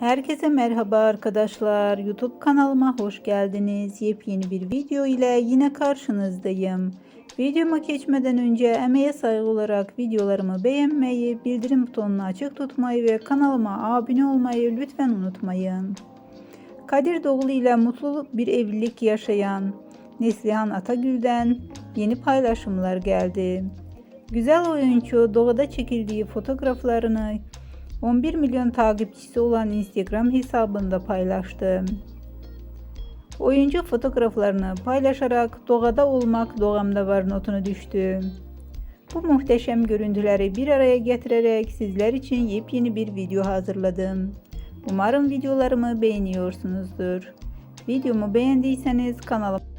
Herkese merhaba arkadaşlar. YouTube kanalıma hoş geldiniz. Yepyeni bir video ile yine karşınızdayım. Videoma geçmeden önce emeğe saygı olarak videolarımı beğenmeyi, bildirim butonunu açık tutmayı ve kanalıma abone olmayı lütfen unutmayın. Kadir Doğulu ile mutlu bir evlilik yaşayan Neslihan Atagül'den yeni paylaşımlar geldi. Güzel oyuncu doğada çekildiği fotoğraflarını 11 milyon takipçisi olan Instagram hesabında paylaştı. Oyuncu fotoğraflarını paylaşarak doğada olmak doğamda var notunu düştü. Bu muhteşem görüntüleri bir araya getirerek sizler için yepyeni bir video hazırladım. Umarım videolarımı beğeniyorsunuzdur. Videomu beğendiyseniz kanalıma